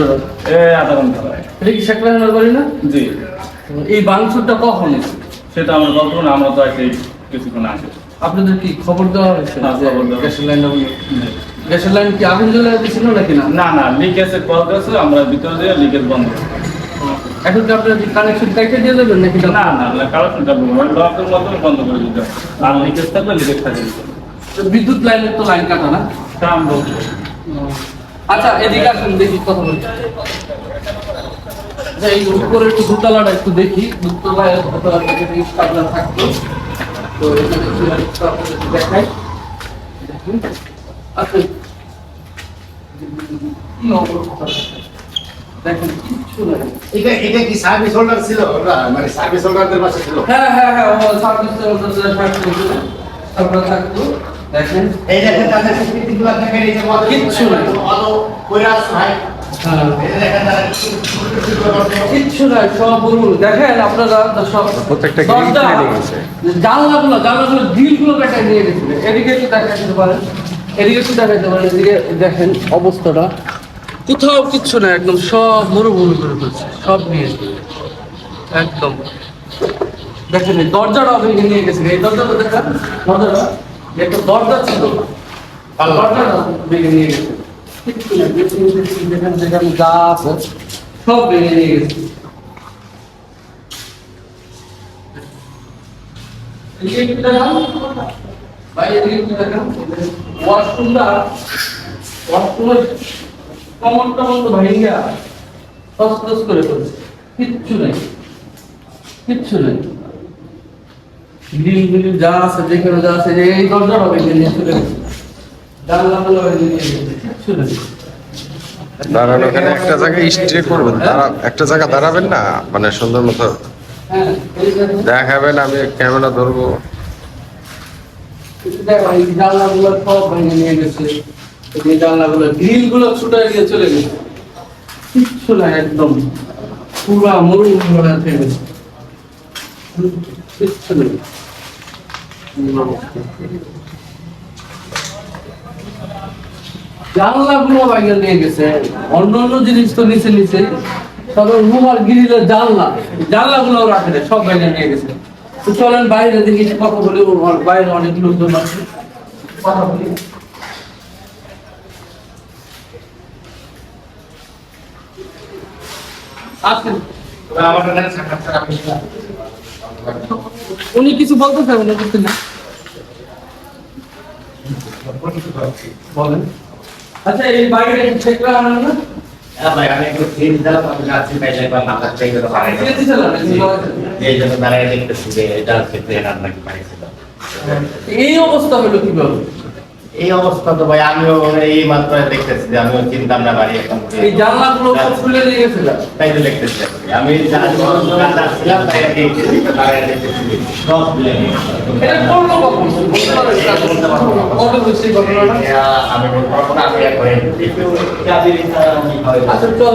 ধরে এ আধা ঘণ্টা লাগে এটা কি শেখ রাহানার বাড়ি না? জি। এই বাংশুরটা কখন সেটা আমরা তো একটা কিছুক্ষণ আসে আপনাদের কি খবর দেওয়া হয়েছে? যে খবর দেওয়া গ্যাসের লাইনটা গ্যাসের লাইন কি আগুন জ্বলে দিছিল নাকি না? না না লিকেজে কল করেছে আমরা ভিতরে দিয়ে লিকেজ বন্ধ এখন কি আপনারা কানেকশন কাইটে দিয়ে দেবেন নাকি না না না কারণ লকের মতো বন্ধ করে দিতে। আর লিকেজ থাকলে লিকেজ বিদ্যুৎ লাইনের তো লাইন কাটা না। বলব। আচ্ছা এদিকে আসুন দেখি কথা বলি। আচ্ছা, এই উপরে একটু দোতলাটা একটু দেখি। দোতলায় থাকতো। তো দেখাই। দেখুন। আচ্ছা কি অবস্থা দেখেন কিচ্ছু নাই। এটা এটা কি সার্ভিস হোল্ডার ছিল? মানে সার্ভিস হোল্ডারদের পাশে ছিল? হ্যাঁ হ্যাঁ হ্যাঁ সার্ভিস আপনারা থাকতো। দেখেন। এই দেখেন তাদের কিচ্ছু নাই। এই যে। কিচ্ছু দেখেন আপনারা সব প্রত্যেকটা দরজা, গেছে। জানলাগুলো জানলাগুলো গ্রিলগুলো কেটে নিয়ে গেছিল এদিকে একটু দেখাতে পারেন। এদিকে একটু দেখাতে পারেন। এদিকে দেখেন অবস্থাটা। কোথাও কিচ্ছু না একদম সব মরুভূমি করে ফেলছে। সব নিয়ে। একদম। দেখেন এই দরজাটাও ভেঙে নিয়ে গেছে। এই দরজাটা দেখেন দরজাটা একটা দরজা ছিল। দরজাটা ভেঙে নিয়ে গেছে। যেখানে যেখানে যা আছে করে কিচ্ছু নেই কিচ্ছু নেই গ্রিল যা আছে যেখানে যা আছে এই দরজাটা ভেঙে নিয়ে ভেঙে নিয়ে গেছে। দাঁড়ানো, ওখানে একটা জায়গায় স্টে করবেন। দাঁড়া, একটা জায়গা দাঁড়াবেন না মানে সুন্দর মতো। দেখাবেন, আমি ক্যামেরা ধরবো। জানলাগুলো সব ভেঙে ছুটে গিয়ে চলে গেছে। একদম পুরা কিচ্ছু নেই জানলাগুলো ভেঙে নিয়ে গেছে। অন্য অন্য জিনিস তো নিচে নিচে। সব রুম আর গ্রিলের জানলা জানলাগুলো রাখে সব ভেঙে নিয়ে গেছে। তো চলেন বাইরে দেখি কথা বলি বাইরে অনেক লোকজন আছে। কথা বলি। আসেন। তবে উনি কিছু বলতে চান না? বলেন। আচ্ছা এই বাইরে ছেকরা করা না ভাই আমি একটু ফিল দিলাম আমি যাচ্ছি তাই একবার চাই পারে কে এই জন্য দাঁড়ায় দেখতেছি যে এটা ক্ষেত্রে পাইছিল এই অবস্থা হলো কীভাবে? এই অবস্থা তো ভাই আমিও এই মাত্র দেখতেছি যে আমিও চিন্তাম না বাড়ি এখন এই জানলাগুলো সব খুলে দিয়ে গেছিল? তাই তো দেখতেছি। আমি দোকানদার ছিলাম তাই দেখতেছি সব খুলে নিয়ে আমি বলতে পারব না, আমি আচ্ছা চল।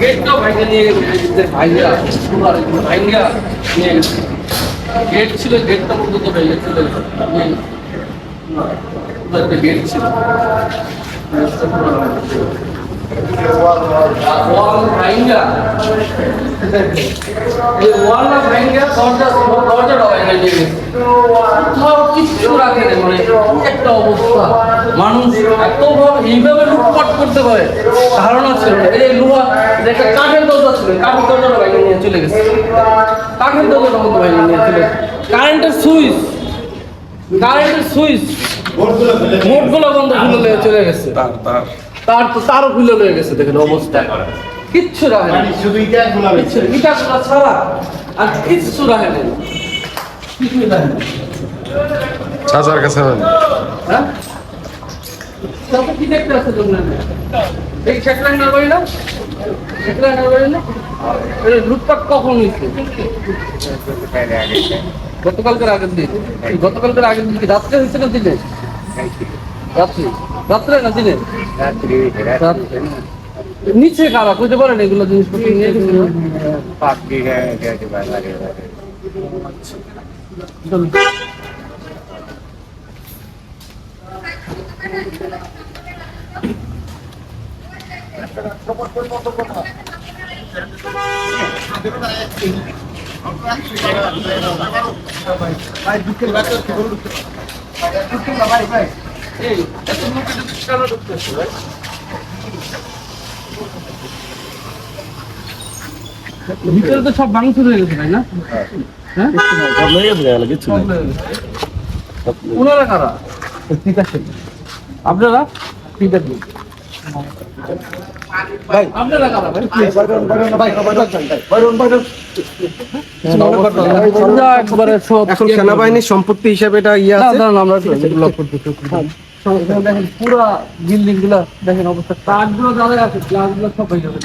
গেটটা ভাইঙ্গা নিয়ে ভাইঙ্গা নিয়ে গেছে। গেট ছিল, গেটটা পর্যন্ত গেট ছিল। ভাইঙ্গা দরজা দরজাটা কোথাও রাখে মানে একটা অবস্থা। মানুষ এতভাবে এইভাবে লুটপাট করতে পারে। ধারণা ছিল না। এই লোহা এটা একটা কাঠের দরজা ছিল। কাঠের দরজাটা ভেঙে নিয়ে চলে গেছে। কাঠের দরজাটা মতো ভেঙে নিয়ে চলে গেছে। কারেন্টের সুইচ। কারেন্টের সুইচ। মোটগুলো বন্ধ খুলে নিয়ে চলে গেছে। তার তার। তার তো তারও খুলে লয়ে গেছে দেখেন অবস্থা। কিচ্ছু রাখে মানে শুধু ইটা গুলা কিচ্ছু ইটা ছাড়া আর কিচ্ছু রাখে না কিছুই রাখে না চাচার কাছে হ্যাঁ? তাতে কি দেখতে আছে তোমরা? এই শেখরান না বাড়ি না না লুটপাট কখন গতকালকের আগের দিন। গতকালকের আগের দিন রাত্রে হয়েছে না দিনে? রাত্রে। রাত্রে না দিনে? নিচে কারা বুঝতে পারেন এগুলো জিনিসপত্র গেছিল চলুন। ভিতরে তো সব ভাঙচুর হয়ে গেছে তাই না? হ্যাঁ? সব হয়ে গেছে। ওনারা কারা? ঠিক আছে আপনারা? ঠিক আছে আপনারা কারা ভাই আমরা একবারে সব এখন সেনাবাহিনীর সম্পত্তি হিসাবে এটা ইয়ে আছে? আমরা দেখেন পুরা বিল্ডিংগুলা দেখেন অবস্থা। কাঠগুলো আছে গ্লাসগুলো সব হয়ে যাবে।